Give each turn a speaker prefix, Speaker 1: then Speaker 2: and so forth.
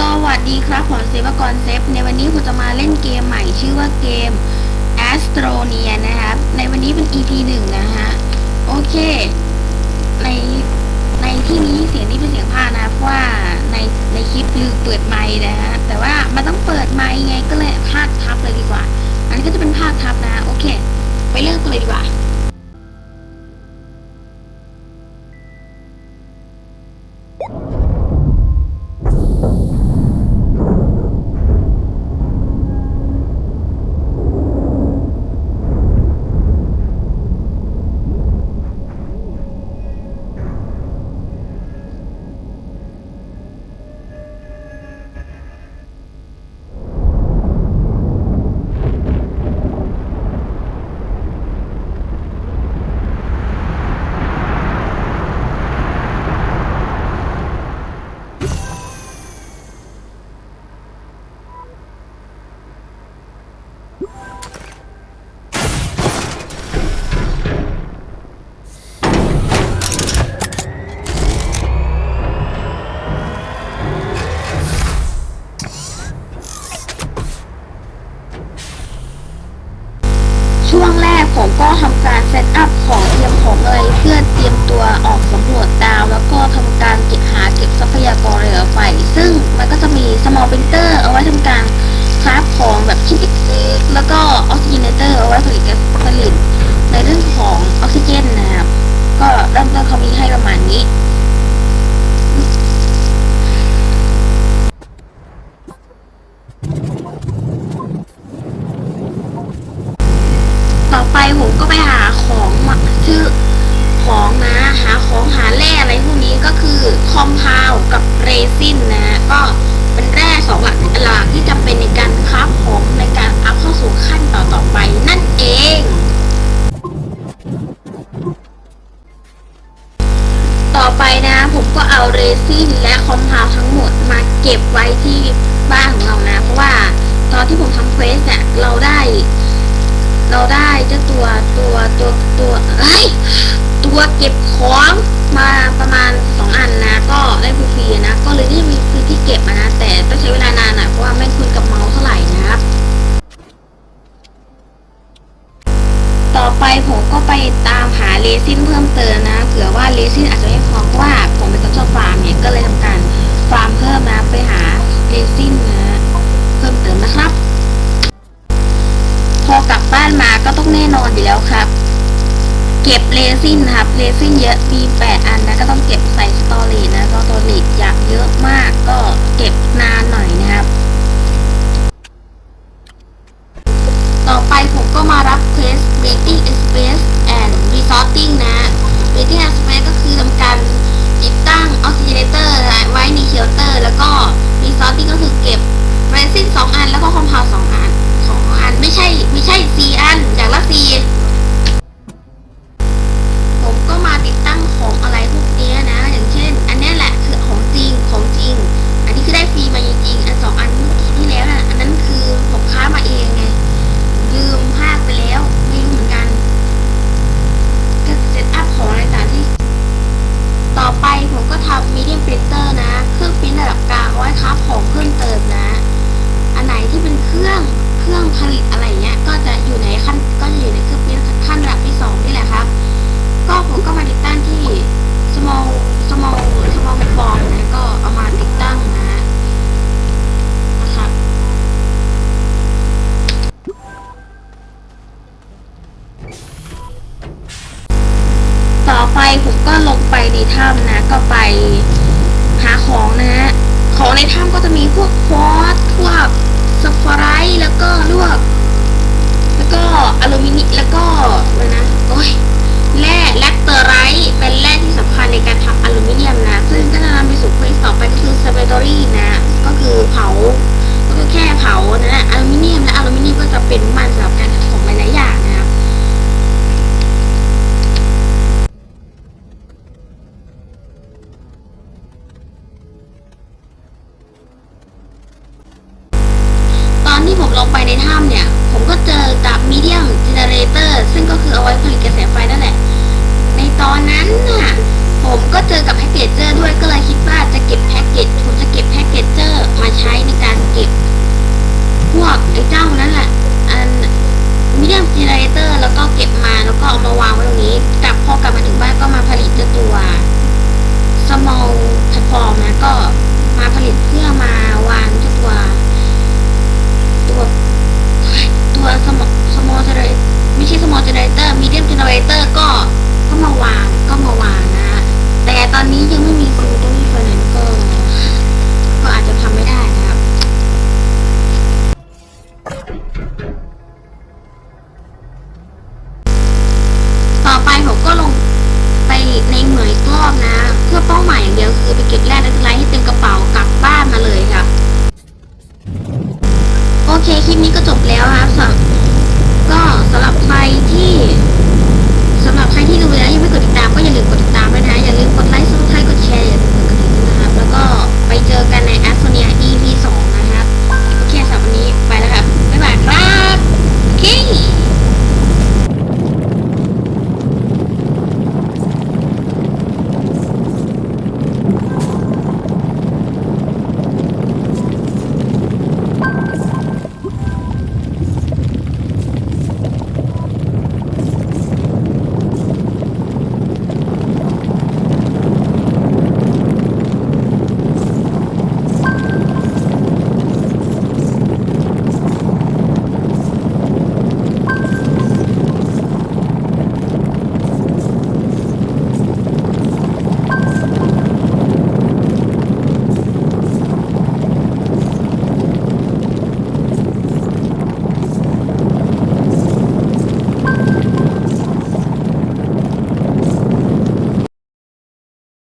Speaker 1: สวัสดีครับผมเซฟกรเซฟ ในวันนี้ผมจะมาเล่นเกมใหม่ชื่อว่าเกม Astronia นะครับ ในวันนี้เป็น EP หนึ่งนะฮะ โอเค ใน ในที่นี้เสียงนี้เป็นเสียงพานะเพราะว่าใน ในคลิปลืมเปิดไมค์นะฮะ แต่ว่ามันต้องเปิดไมค์ไงก็เลยพากย์ทับเลยดีกว่า อันนี้ก็จะเป็นภาคทับนะ โอเค ไปเริ่มกันเลยดีกว่า ผมก็ทำการเซตอัพของเตรียมของอะไรเพื่อเตรียมตัวออกสำรวจดาว แล้วก็ทำการเก็บหาเก็บทรัพยากรเหลือไฟซึ่งมันก็จะมี small printer เอาไว้ทำการคราฟของแบบชิ้นเล็กๆแล้วก็ออกซิเจนเตอร์เอาไว้ผลิตแก๊สผลิตในเรื่องของออกซิเจนนะครับ ก็เริ่มต้นเขามีให้ประมาณนี้ากับเรซินนะก็เป็นแร่สองหลักหลักที่จำเป็นในการคราฟของในการอัพเข้าสู่ขั้นต่อต่อไปนั่นเองต่อไปนะผมก็เอาเรซินและคอมพาวทั้งหมดมาเก็บไว้ที่บ้านของเรานะ เพราะว่าตอนที่ผมทำเควสเนี่ยเราได้ เราได้เจ้าตัวตัวตัวตัวเอ้ยตัวเก็บของมาประมาณสองอันนะ ก็ได้ฟรีๆนะ ก็เลยได้มีพื้นที่เก็บนะ แต่ต้องใช้เวลานานหน่อยเพราะว่าไม่คุ้นกับเมาส์เท่าไหร่นะครับ ต่อไปผมก็ไปตามหาเลซินเพิ่มเติมนะเผื่อว่าเลซินอาจจะไม่พอเพราะว่าผมเป็นคนชอบฟาร์มเนี่ยก็เลยทำการฟาร์มเพิ่มนะไปหาเลซินนะเพิ่มเติมนะครับ ก็ต้องแน่นอนอยู่แล้วครับ เก็บเรซินนะครับเรซินเยอะมีแปดอันนะก็ต้องเก็บใส่สตอรี่นะสตอรี่อยากเยอะมากก็เก็บนานหน่อยนะครับ ต่อไปผมก็มารับเควส Waiting Space and Resorting นะ Waiting Space ก็คือทำการติดตั้ง Oxygenator ไว้ในเชลเตอร์ แล้วก็ Resorting ก็คือเก็บ ซินสองอันแล้วก็คอมเพลสองอันสองอันไม่ใช่ไม่ใช่สี่อันอย่างละสี่ผมก็มาติดตั้งของอะไรพวกเนี้ยนะ อย่างเช่น อันนี้แหละคือของจริงของจริง อันนี้คือได้ฟรีมาจริงอันสองอันเมื่อกี้ที่แล้วน่ะอันนั้นคือผมค้ามาเองไงลืมภาคไปแล้วไม่รู้เหมือนกันก็เซตอัพของอะไรต่างที่ต่อไปผมก็ทำมีเดียมปรินเตอร์นะ เครื่องปริ้นระดับกลางไว้ค้าของเพิ่มเติมนะ ที่เป็นเครื่องเครื่องผลิตอะไรเงี้ย ก็จะอยู่ในขั้นก็จะอยู่ในเครื่องปริ้นขั้นระดับที่สองนี่แหละครับ ก็ผมก็มาติดตั้งที่ small small small form นะก็เอามาติดตั้งนะนะครับ ต่อไปผมก็ลงไปในถ้ำนะ ก็ไปหาของนะฮะของในถ้ำก็จะมีพวกฟอสพวก สฟอไรต์แล้วก็ลวก แล้วก็อลูมิเนียมแล้วก็อะไรนะโอ้ยแร่แลคเตอไรต์เป็นแร่ที่สำคัญในการทำอลูมิเนียมนะ ซึ่งก็จะนำไปสู่เฟสต่อไปก็คือสเปโดรี่นะ ก็คือเผา ก็คือแค่เผานะอลูมิเนียม ที่ผมลงไปในถ้ำเนี่ย ผมก็เจอกับมีเดียมเจเนเรเตอร์ซึ่งก็คือเอาไว้ผลิตกระแสไฟนั่นแหละ ในตอนนั้นน่ะ ผมก็เจอกับแพ็กเกจเจอร์ด้วยก็เลยคิดว่าจะเก็บแพ็กเกจผมจะเก็บแพ็กเกจเจอร์มาใช้ในการเก็บ พวกไอ้เจ้านั่นแหละอันมีเดียมเจเนเรเตอร์แล้วก็เก็บมาแล้วก็เอามาวางไว้ตรงนี้กลับพอกลับมาถึงบ้านก็มาผลิตเจ้าตัวสมอง บในเหมือยกรอบนะ เพื่อเป้าหมายอย่างเดียวคือไปเก็บแร่และไลท์ให้เต็มกระเป๋ากลับบ้านมาเลยค่ะ โอเคคลิปนี้ก็จบแล้วครับสก็สำหรับใคร